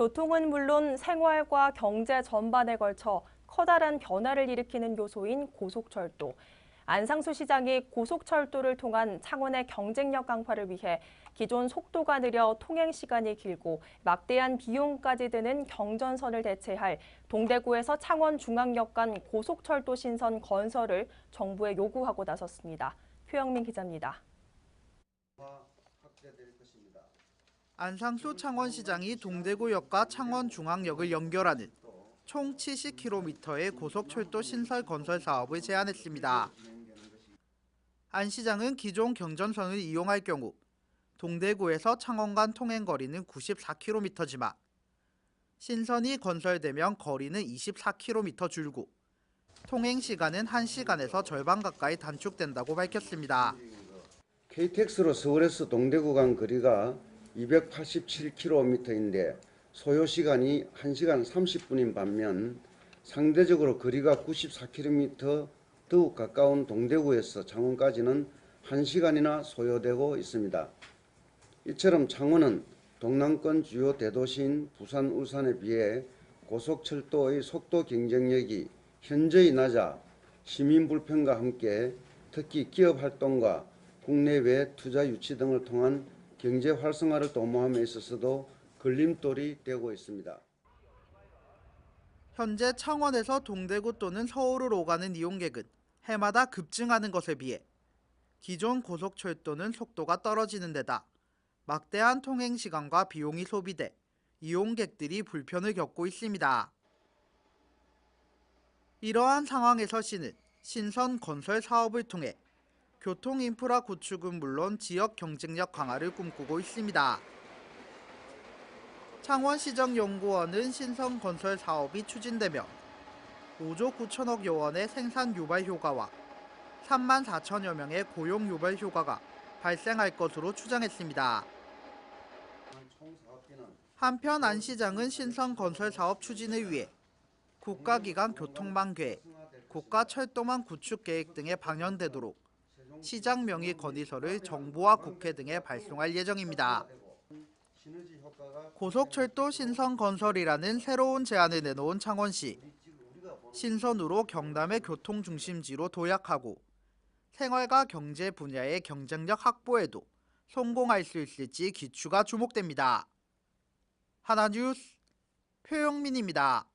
교통은 물론 생활과 경제 전반에 걸쳐 커다란 변화를 일으키는 요소인 고속철도. 안상수 시장이 고속철도를 통한 창원의 경쟁력 강화를 위해 기존 속도가 느려 통행 시간이 길고 막대한 비용까지 드는 경전선을 대체할 동대구에서 창원 중앙역 간 고속철도 신선 건설을 정부에 요구하고 나섰습니다. 표영민 기자입니다. 안상수 창원시장이 동대구역과 창원중앙역을 연결하는 총 70km의 고속철도 신설 건설 사업을 제안했습니다. 안 시장은 기존 경전선을 이용할 경우 동대구에서 창원 간 통행 거리는 94km지만 신선이 건설되면 거리는 24km 줄고 통행 시간은 1시간에서 절반 가까이 단축된다고 밝혔습니다. KTX로 서울에서 동대구 간 거리가 287km인데 소요 시간이 1시간 30분인 반면 상대적으로 거리가 94km 더욱 가까운 동대구에서 창원까지는 1시간이나 소요되고 있습니다. 이처럼 창원은 동남권 주요 대도시인 부산, 울산에 비해 고속철도의 속도 경쟁력이 현저히 낮아 시민 불편과 함께 특히 기업 활동과 국내외 투자 유치 등을 통한 경제 활성화를 도모함에 있어서도 걸림돌이 되고 있습니다. 현재 창원에서 동대구 또는 서울을 오가는 이용객은 해마다 급증하는 것에 비해 기존 고속철도는 속도가 떨어지는 데다 막대한 통행 시간과 비용이 소비돼 이용객들이 불편을 겪고 있습니다. 이러한 상황에서 시는 신선 건설 사업을 통해 교통 인프라 구축은 물론 지역 경쟁력 강화를 꿈꾸고 있습니다. 창원시정연구원은 신선 건설 사업이 추진되며 5조 9천억 여 원의 생산 유발 효과와 3만 4천여 명의 고용 유발 효과가 발생할 것으로 추정했습니다. 한편 안 시장은 신선 건설 사업 추진을 위해 국가기관 교통망 계획, 국가철도망 구축 계획 등에 방영되도록 시장 명의 건의서를 정부와 국회 등에 발송할 예정입니다. 고속철도 신선 건설이라는 새로운 제안을 내놓은 창원시. 신선으로 경남의 교통 중심지로 도약하고 생활과 경제 분야의 경쟁력 확보에도 성공할 수 있을지 기추가 주목됩니다. 하나뉴스 표영민입니다.